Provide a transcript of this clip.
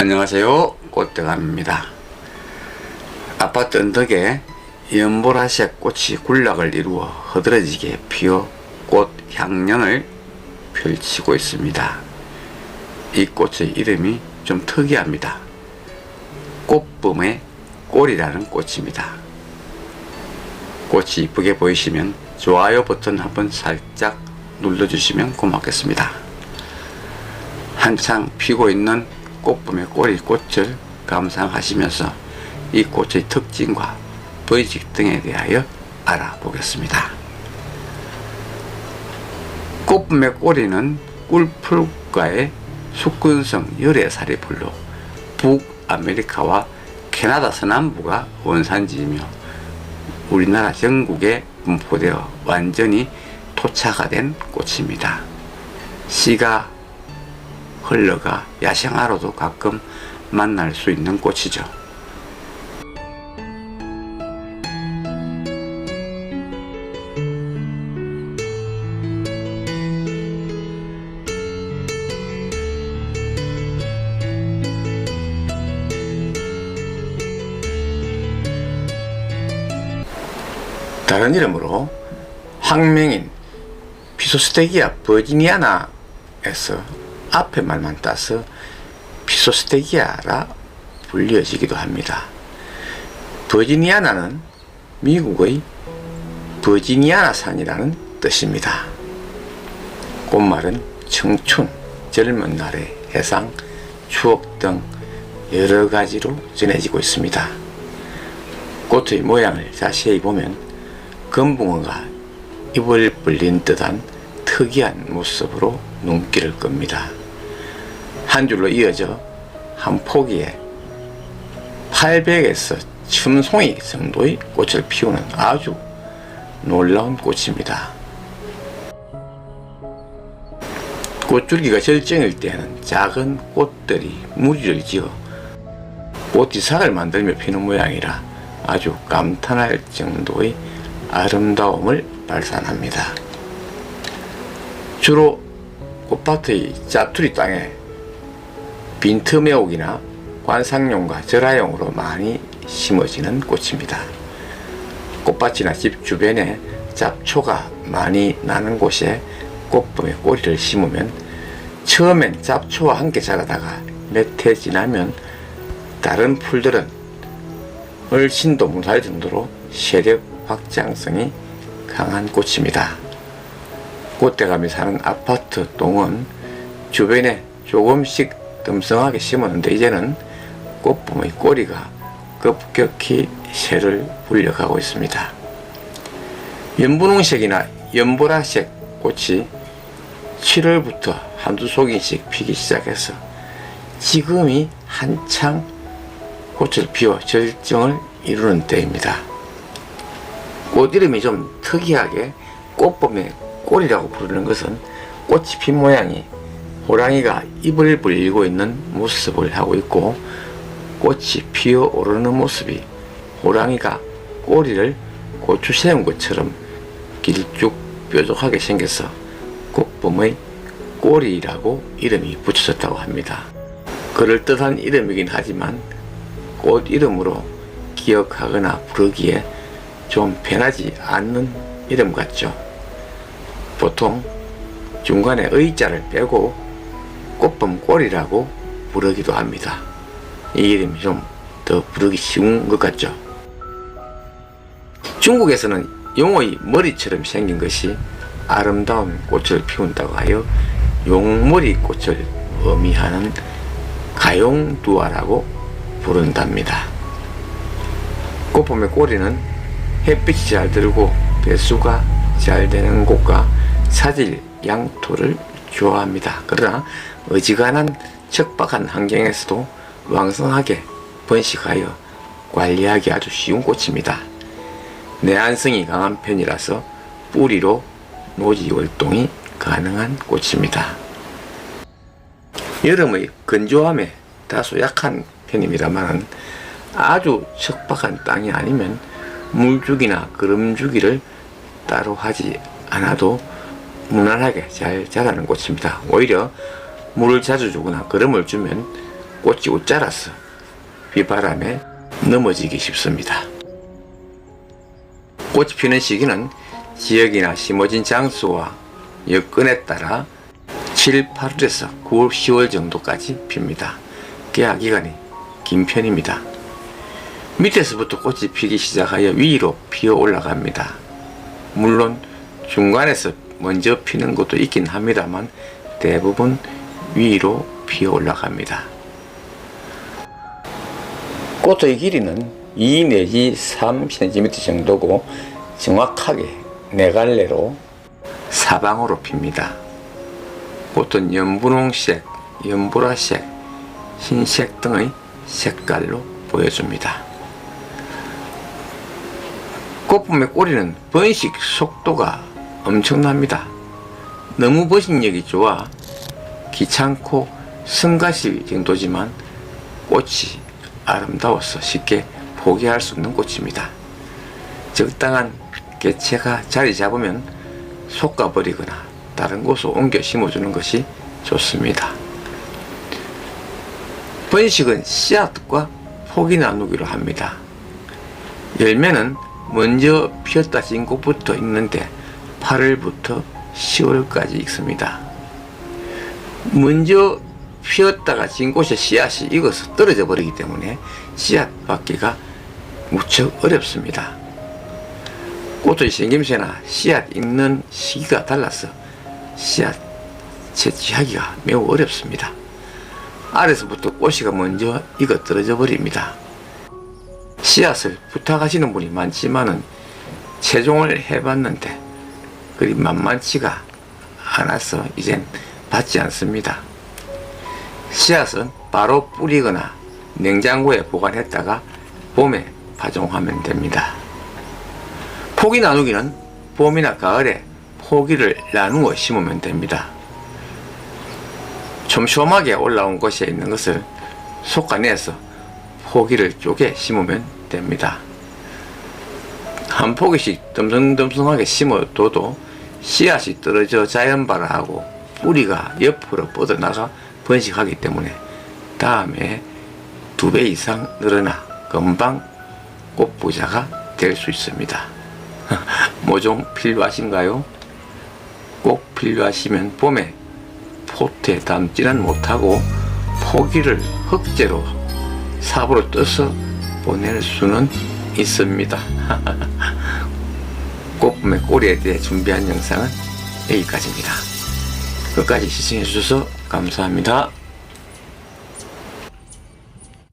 안녕하세요. 꽃대감입니다. 아파트 언덕에 연보라색 꽃이 군락을 이루어 흐드러지게 피어 꽃 향연을 펼치고 있습니다. 이 꽃의 이름이 좀 특이합니다. 꽃봄의 꼴이라는 꽃입니다. 꽃이 이쁘게 보이시면 좋아요 버튼 한번 살짝 눌러주시면 고맙겠습니다. 한창 피고 있는 꽃봄의 꼬리 꽃을 감상하시면서 이 꽃의 특징과 번식 등에 대하여 알아보겠습니다. 꽃봄의 꼬리는 꿀풀과의 숙근성 열애살이 풀로 북아메리카와 캐나다 서남부가 원산지이며 우리나라 전국에 분포되어 완전히 토착화된 꽃입니다. 씨가 흘러가 야생화로도 가끔 만날 수 있는 꽃이죠. 다른 이름으로 학명인 피소스테기아 버지니아나에서 앞에 말만 따서 피소스테기아라 불려지기도 합니다. 버지니아나는 미국의 버지니아나 산이라는 뜻입니다. 꽃말은 청춘, 젊은 날의 해상, 추억 등 여러 가지로 전해지고 있습니다. 꽃의 모양을 자세히 보면 금붕어가 입을 벌린 듯한 특이한 모습으로 눈길을 끕니다. 한 줄로 이어져 한 포기에 800에서 춤송이 정도의 꽃을 피우는 아주 놀라운 꽃입니다. 꽃줄기가 절정일 때는 작은 꽃들이 무리를 지어 꽃이삭을 만들며 피는 모양이라 아주 감탄할 정도의 아름다움을 발산합니다. 주로 꽃밭의 짜투리 땅에 빈틈의 옥이나 관상용과 절화용으로 많이 심어지는 꽃입니다. 꽃밭이나 집 주변에 잡초가 많이 나는 곳에 꽃봄의 꼬리를 심으면 처음엔 잡초와 함께 자라다가 몇 해 지나면 다른 풀들은 얼씬도 못할 정도로 세력 확장성이 강한 꽃입니다. 꽃대감이 사는 아파트 동은 주변에 조금씩 듬성하게 심었는데 이제는 꽃봄의 꼬리가 급격히 새를 불려가고 있습니다. 연분홍색이나 연보라색 꽃이 7월부터 한두 속인씩 피기 시작해서 지금이 한창 꽃을 피워 절정을 이루는 때입니다. 꽃 이름이 좀 특이하게 꽃봄의 꼴이라고 부르는 것은 꽃이 핀 모양이 호랑이가 입을 벌리고 있는 모습을 하고 있고 꽃이 피어 오르는 모습이 호랑이가 꼬리를 고추 세운 것처럼 길쭉 뾰족하게 생겨서 꽃봄의 꼬리라고 이름이 붙여졌다고 합니다. 그럴듯한 이름이긴 하지만 꽃 이름으로 기억하거나 부르기에 좀 편하지 않는 이름 같죠. 보통 중간에 의자를 빼고 꽃봄 꼴이라고 부르기도 합니다. 이 이름이 좀 더 부르기 쉬운 것 같죠. 중국에서는 용의 머리처럼 생긴 것이 아름다운 꽃을 피운다고 하여 용머리 꽃을 의미하는 가용두아라고 부른답니다. 꽃봄의 꼬리는 햇빛이 잘 들고 배수가 잘 되는 곳과 사질 양토를 좋아합니다. 그러나 어지간한 척박한 환경에서도 왕성하게 번식하여 관리하기 아주 쉬운 꽃입니다. 내한성이 강한 편이라서 뿌리로 노지 활동이 가능한 꽃입니다. 여름의 건조함에 다소 약한 편입니다만 아주 척박한 땅이 아니면 물주기나 거름주기를 따로 하지 않아도 무난하게 잘 자라는 꽃입니다. 오히려 물을 자주 주거나 거름을 주면 꽃이 웃자라서 비바람에 넘어지기 쉽습니다. 꽃이 피는 시기는 지역이나 심어진 장소와 여건에 따라 7, 8월에서 9월, 10월 정도까지 핍니다. 개화 기간이 긴 편입니다. 밑에서부터 꽃이 피기 시작하여 위로 피어 올라갑니다. 물론 중간에서 먼저 피는 것도 있긴 합니다만 대부분 위로 피어 올라갑니다. 꽃의 길이는 2 내지 3cm 정도고 정확하게 네 갈래로 사방으로 핍니다. 꽃은 연분홍색, 연보라색, 흰색 등의 색깔로 보여줍니다. 꽃봄의 꼬리는 번식 속도가 엄청납니다. 너무 번식력이 좋아 귀찮고 성가시 정도지만 꽃이 아름다워서 쉽게 포기할 수 없는 꽃입니다. 적당한 개체가 자리 잡으면 솎아버리거나 다른 곳으로 옮겨 심어주는 것이 좋습니다. 번식은 씨앗과 포기 나누기로 합니다. 열매는 먼저 피었다 진 꽃부터 익는데 8월부터 10월까지 익습니다. 먼저 피었다가 진 꽃의 씨앗이 익어서 떨어져 버리기 때문에 씨앗 받기가 무척 어렵습니다. 꽃의 생김새나 씨앗 익는 시기가 달라서 씨앗 채취하기가 매우 어렵습니다. 아래서부터 꽃이가 먼저 익어 떨어져 버립니다. 씨앗을 부탁하시는 분이 많지만은 최종을 해봤는데 그리 만만치가 않아서 이젠 받지 않습니다. 씨앗은 바로 뿌리거나 냉장고에 보관했다가 봄에 파종하면 됩니다. 포기 나누기는 봄이나 가을에 포기를 나누어 심으면 됩니다. 촘촘하게 올라온 곳에 있는 것을 솎아내서 포기를 쪼개 심으면 됩니다. 한 포기씩 듬성듬성하게 심어둬도 씨앗이 떨어져 자연발화하고 뿌리가 옆으로 뻗어나가 번식하기 때문에 다음에 두 배 이상 늘어나 금방 꽃부자가 될 수 있습니다. 모종 필요하신가요? 꼭 필요하시면 봄에 포트에 담지는 못하고 포기를 흑재로 삽으로 떠서 보낼 수는 있습니다. 꽃봄의 꼬리에 대해 준비한 영상은 여기까지입니다. 끝까지 시청해 주셔서 감사합니다.